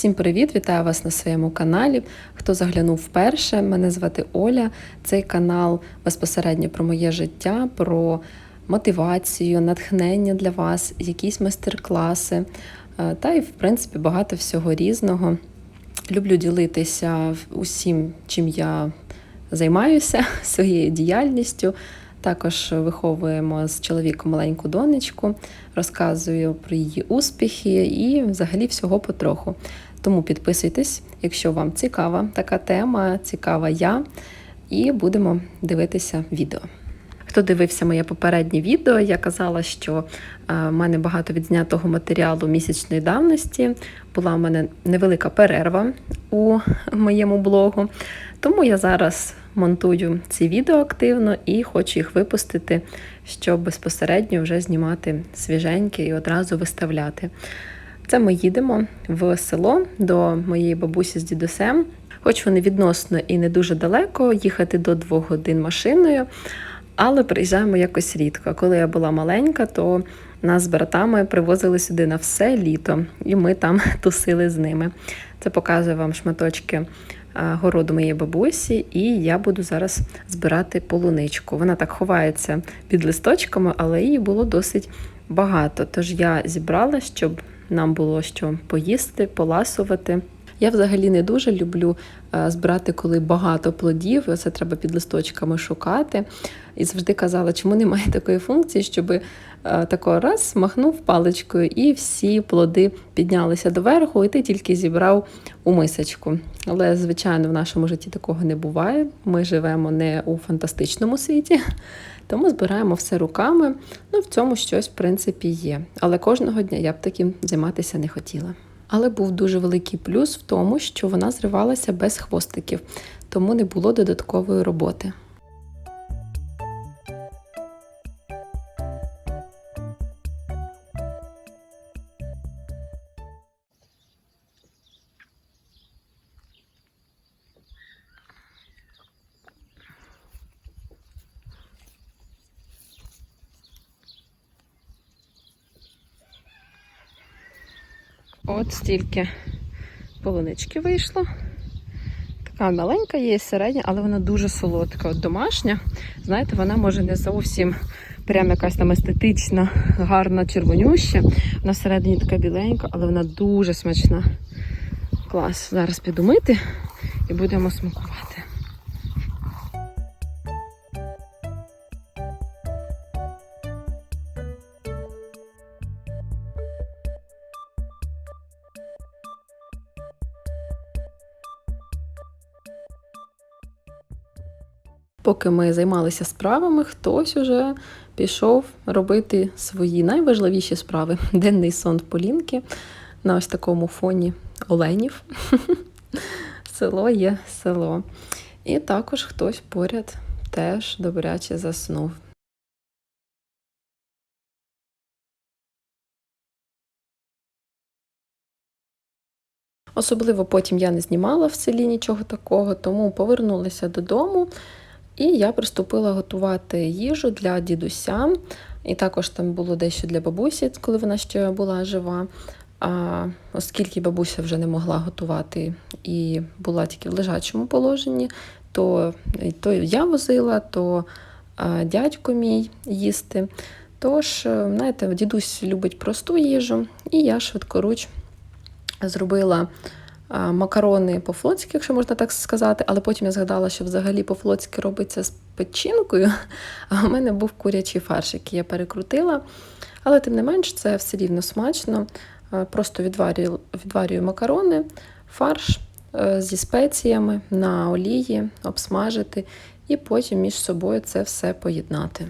Всім привіт! Вітаю вас на своєму каналі. Хто заглянув вперше, мене звати Оля. Цей канал безпосередньо про моє життя, про мотивацію, натхнення для вас, якісь майстер-класи е, та і, в принципі, багато всього різного. Люблю ділитися усім, чим я займаюся, своєю діяльністю. Також виховуємо з чоловіком маленьку донечку, розказую про її успіхи і взагалі всього потроху. Тому підписуйтесь, якщо вам цікава така тема, цікава я, і будемо дивитися відео. Хто дивився моє попереднє відео, я казала, що в мене багато відзнятого матеріалу місячної давності. Була в мене невелика перерва у моєму блогу. Тому я зараз монтую ці відео активно і хочу їх випустити, щоб безпосередньо вже знімати свіженьке і одразу виставляти. Це ми їдемо в село до моєї бабусі з дідусем. Хоч вони відносно і не дуже далеко, їхати до двох годин машиною, але приїжджаємо якось рідко. Коли я була маленька, то нас з братами привозили сюди на все літо, і ми там тусили з ними. Це показує вам шматочки городу моєї бабусі, і я буду зараз збирати полуничку. Вона так ховається під листочками, але її було досить багато. Тож я зібрала, щоб нам було що поїсти, поласувати. Я взагалі не дуже люблю збирати, коли багато плодів, це треба під листочками шукати. І завжди казала, чому немає такої функції, щоб такого раз махнув паличкою, і всі плоди піднялися доверху, і ти тільки зібрав у мисочку. Але, звичайно, в нашому житті такого не буває. Ми живемо не у фантастичному світі, тому збираємо все руками. Ну, в цьому щось, в принципі, є. Але кожного дня я б таким займатися не хотіла. Але був дуже великий плюс в тому, що вона зривалася без хвостиків, тому не було додаткової роботи. От стільки полунички вийшло. Така маленька є, середня, але вона дуже солодка. От домашня. Знаєте, вона може не зовсім прям якась там естетична, гарна, червонюща. Вона всередині така біленька, але вона дуже смачна. Клас. Зараз піду мити і будемо смакувати. Поки ми займалися справами, хтось уже пішов робити свої найважливіші справи. Денний сон Полінки на ось такому фоні оленів. Село є село. І також хтось поряд теж добряче заснув. Особливо потім я не знімала в селі нічого такого, тому повернулася додому. І я приступила готувати їжу для дідуся. І також там було дещо для бабусі, коли вона ще була жива. А оскільки бабуся вже не могла готувати і була тільки в лежачому положенні, то то я возила, то дядько мій їсти. Тож, знаєте, дідусь любить просту їжу, і я швидкоруч зробила макарони по-флотськи, якщо можна так сказати, але потім я згадала, що взагалі по-флотськи робиться з печінкою, а у мене був курячий фарш, який я перекрутила. Але, тим не менш, це все рівно смачно. Просто відварюю, відварюю макарони, фарш е, зі спеціями на олії, обсмажити і потім між собою це все поєднати.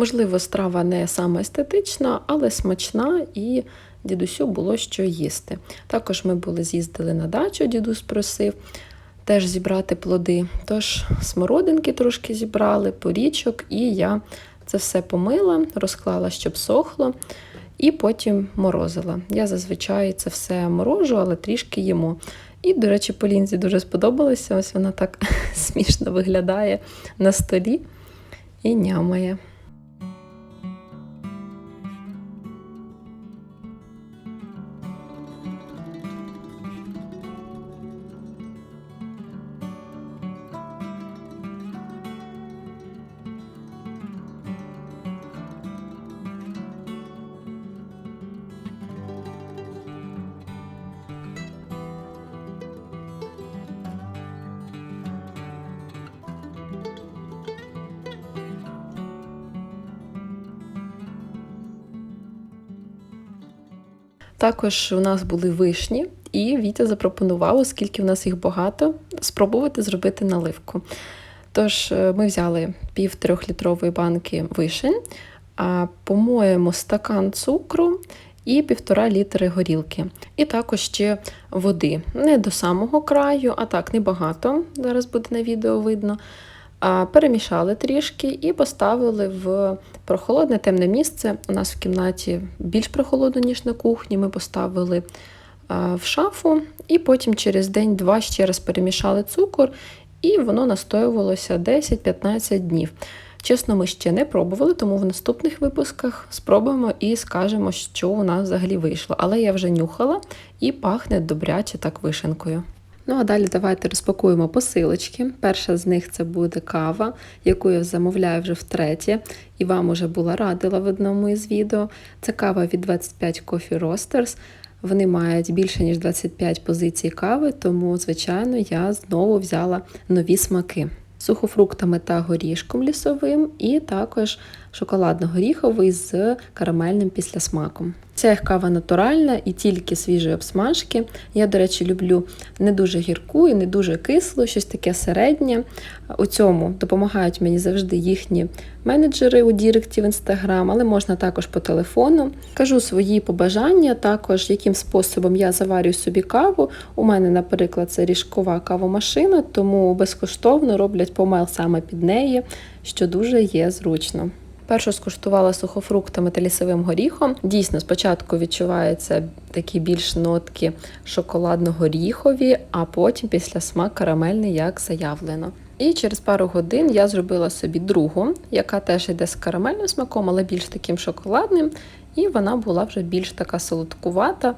Можливо, страва не саме естетична, але смачна і дідусю було що їсти. Також ми були з'їздили на дачу, дідусь просив теж зібрати плоди. Тож смородинки трошки зібрали, порічок, і я Це все помила, розклала, щоб сохло, і потім морозила. Я зазвичай це все морожу, але трішки їмо. І, до речі, Полінзі дуже сподобалося. Ось вона так смішно виглядає на столі і нямає. Також у нас були вишні, і Вітя запропонував, оскільки в нас їх багато, спробувати зробити наливку. Тож е, ми взяли пів трьохлітрової банки вишень, а по-моєму, стакан цукру і півтора літри горілки. І також ще води. Не до самого краю, а так небагато. Зараз буде на відео видно. Перемішали трішки і поставили в прохолодне темне місце. У нас в кімнаті більш прохолодно, ніж на кухні. Ми поставили в шафу, і потім через день-два ще раз перемішали цукор, і воно настоювалося 10-15 днів. Чесно, ми ще не пробували, тому в наступних випусках спробуємо і скажемо, що у нас взагалі вийшло. Але я вже нюхала і пахне добряче так вишенкою. Ну а далі давайте розпакуємо посилочки. Перша з них це буде кава, яку я замовляю вже втретє, і вам уже була радила в одному із відео. Це кава від 25 Coffee Roasters. Вони мають більше ніж 25 позицій кави, тому, звичайно, я знову взяла нові смаки. Сухофруктами та горішком лісовим, і також шоколадно-горіховий з карамельним післясмаком. Ця кава натуральна і тільки свіжої обсмажки. Я, до речі, люблю не дуже гірку і не дуже кислу, щось таке середнє. У цьому допомагають мені завжди їхні менеджери у Діректі в інстаграм, але можна також по телефону. Кажу свої побажання, також яким способом я заварюю собі каву. У мене, наприклад, це ріжкова кавомашина, тому безкоштовно роблять помел саме під неї, що дуже є зручно. Першу скуштувала сухофруктами та лісовим горіхом. Дійсно, спочатку відчуваються такі більш нотки шоколадно-горіхові, а потім після смак карамельний, як заявлено. І через пару годин я зробила собі другу, яка теж йде з карамельним смаком, але більш таким шоколадним. І вона була вже більш така солодкувата.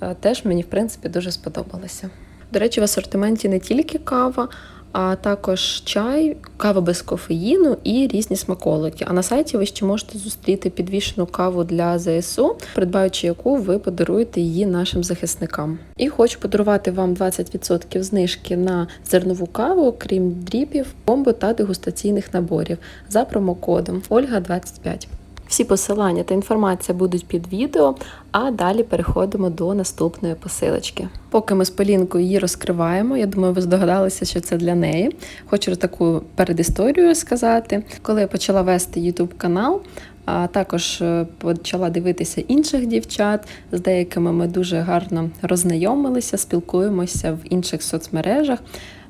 Е, теж мені, в принципі, дуже сподобалося. До речі, в асортименті не тільки кава, а також чай, кава без кофеїну і різні смаколики. А на сайті ви ще можете зустріти підвішену каву для ЗСУ, придбаючи яку ви подаруєте її нашим захисникам. І хочу подарувати вам 20% знижки на зернову каву, крім дріпів, бомби та дегустаційних наборів за промокодом Ольга 25. Всі посилання та інформація будуть під відео, а далі переходимо до наступної посилочки. Поки ми з Полінкою її розкриваємо, я думаю, ви здогадалися, що це для неї. Хочу таку передісторію сказати. Коли я почала вести YouTube канал, а також е, почала дивитися інших дівчат. З деякими ми дуже гарно роззнайомилися, спілкуємося в інших соцмережах,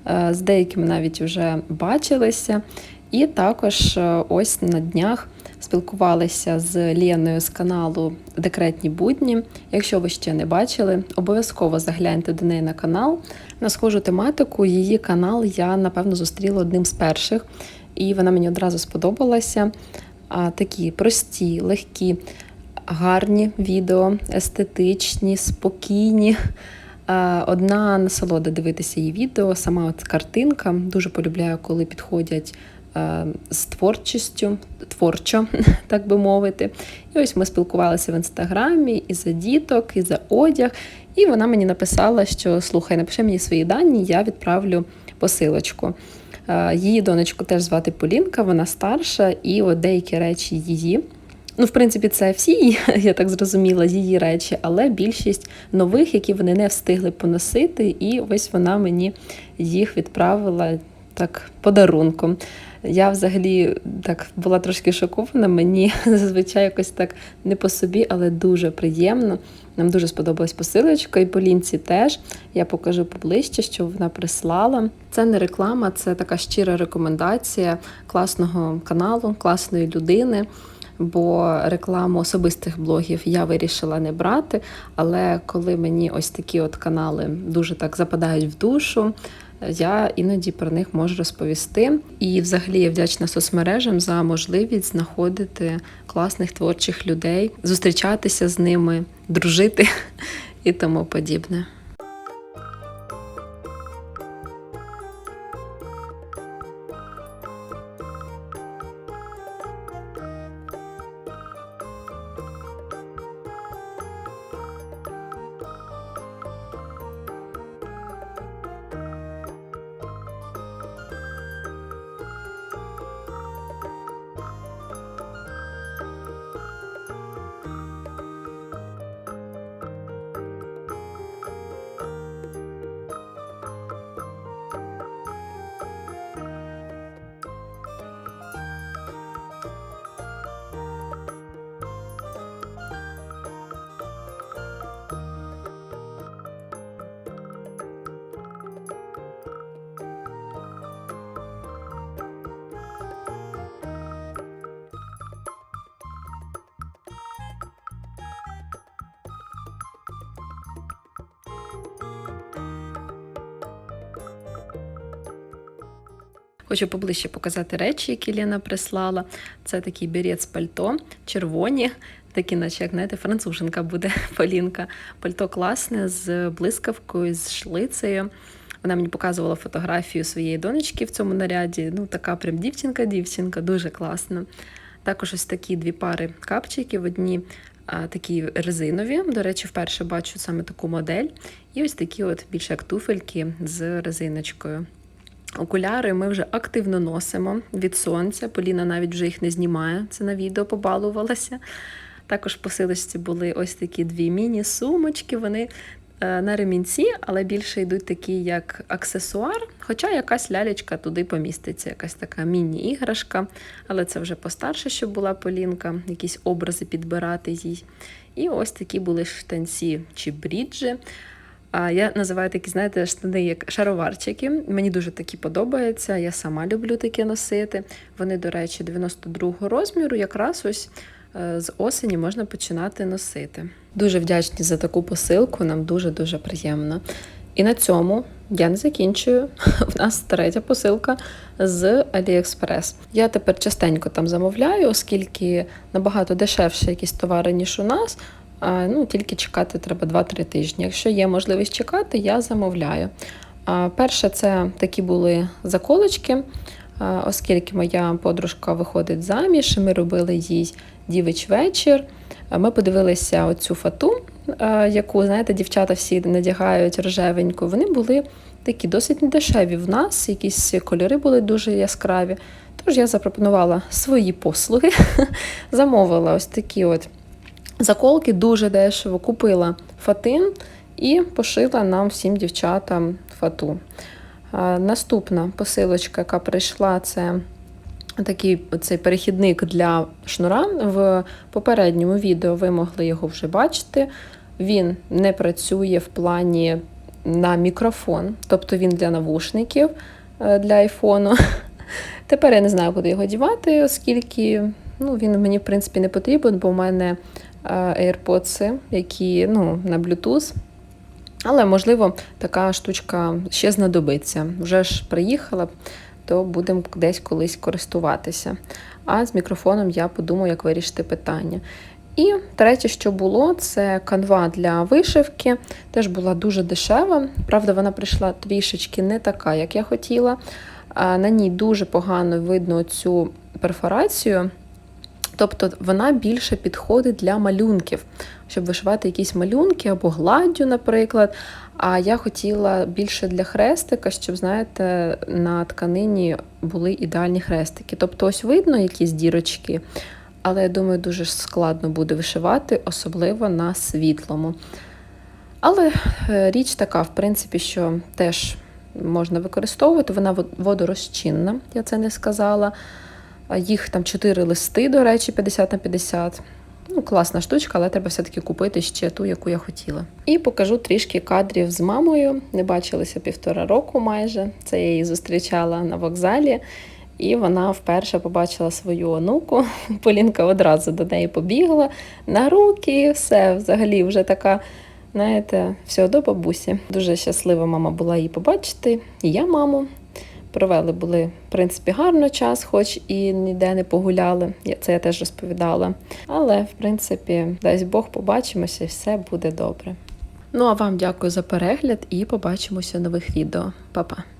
е, з деякими навіть вже бачилися. І також е, ось на днях спілкувалися з Леною з каналу Декретні будні. Якщо ви ще не бачили, обов'язково загляньте до неї на канал. На схожу тематику її канал я, напевно, зустріла одним з перших, і вона мені одразу сподобалася. Такі прості, легкі, гарні відео, естетичні, спокійні. Одна насолода дивитися її відео, сама от картинка. Дуже полюбляю, коли підходять з творчістю, творчо, так би мовити. І ось ми спілкувалися в інстаграмі і за діток, і за одяг. І вона мені написала, що слухай, напиши мені свої дані, я відправлю посилочку. Е, її донечку теж звати Полінка, вона старша, і от деякі речі її. Ну, в принципі, це всі, я так зрозуміла, її речі, але більшість нових, які вони не встигли поносити, і ось вона мені їх відправила так подарунком. Я взагалі так була трошки шокована. Мені зазвичай якось так не по собі, але дуже приємно. Нам дуже сподобалась посилочка, і Полінці теж. Я покажу поближче, що вона прислала. Це не реклама, це така щира рекомендація класного каналу, класної людини. Бо рекламу особистих блогів я вирішила не брати. Але коли мені ось такі от канали дуже так западають в душу, я іноді про них можу розповісти. І взагалі я вдячна соцмережам за можливість знаходити класних творчих людей, зустрічатися з ними, дружити і тому подібне. Хочу поближче показати речі, які Лена прислала. Це такий берець пальто, червоні, такі, наче як знаєте, француженка буде Полінка. Пальто класне з блискавкою, з шлицею. Вона мені показувала фотографію своєї донечки в цьому наряді. Ну, така прям дівчинка-дівчинка, дуже класна. Також ось такі дві пари капчиків. Одні а, такі резинові. До речі, вперше бачу саме таку модель. І ось такі от більше як туфельки з резиночкою. Окуляри ми вже активно носимо від сонця. Поліна навіть вже їх не знімає. Це на відео побалувалася. Також в посилочці були ось такі дві міні-сумочки. Вони е, на ремінці, але більше йдуть такі, як аксесуар. Хоча якась лялечка туди поміститься, якась така міні-іграшка. Але це вже постарше, щоб була Полінка, якісь образи підбирати їй. І ось такі були штанці чи бріджі. А я називаю такі, знаєте, штани як шароварчики. Мені дуже такі подобаються. Я сама люблю такі носити. Вони, до речі, 92-го розміру, якраз ось е, з осені можна починати носити. Дуже вдячні за таку посилку, нам дуже-дуже приємно. І на цьому я не закінчую. У нас третя посилка з AliExpress. Я тепер частенько там замовляю, оскільки набагато дешевше якісь товари, ніж у нас. Ну, Тільки чекати треба 2-3 тижні. Якщо є можливість чекати, я замовляю. Перше, це такі були заколочки, оскільки моя подружка виходить заміж, ми робили їй дівич вечір. Ми подивилися оцю фату, яку, знаєте, дівчата всі надягають рожевеньку. Вони були такі досить недешеві в нас, якісь кольори були дуже яскраві. Тож я запропонувала свої послуги, замовила ось такі от. Заколки дуже дешево купила фатин і пошила нам всім дівчатам фату. Наступна посилочка, яка прийшла, це такий цей перехідник для шнура. В попередньому відео ви могли його вже бачити. Він не працює в плані на мікрофон, тобто він для навушників е, для айфону. Тепер я не знаю, куди його дівати, оскільки ну, він мені, в принципі, не потрібен, бо в мене AirPods, які ну, на Bluetooth. Але, можливо, така штучка ще знадобиться. Вже ж приїхала, то будемо десь колись користуватися. А з мікрофоном я подумаю, як вирішити питання. І третє, що було, це канва для вишивки. Теж була дуже дешева. Правда, вона прийшла трішечки не така, як я хотіла. На ній дуже погано видно цю перфорацію. Тобто вона більше підходить для малюнків, щоб вишивати якісь малюнки або гладдю, наприклад. А я хотіла більше для хрестика, щоб, знаєте, на тканині були ідеальні хрестики. Тобто, ось видно якісь дірочки, але я думаю, дуже складно буде вишивати, особливо на світлому. Але е, річ така, в принципі, що теж можна використовувати. Вона водорозчинна, я це не сказала. Їх там 4 листи, до речі, 50 на 50. Ну, класна штучка, але треба все-таки купити ще ту, яку я хотіла. І покажу трішки кадрів з мамою. Не бачилися півтора року майже. Це я її зустрічала на вокзалі. І вона вперше побачила свою онуку. Полінка одразу до неї побігла на руки, все взагалі вже така. Знаєте, все до бабусі. Дуже щаслива мама була її побачити, і я маму. Провели були, в принципі, гарно час, хоч і ніде не погуляли. Це я теж розповідала. Але, в принципі, дасть Бог, побачимося і все буде добре. Ну а вам дякую за перегляд і побачимося в нових відео. Па-па!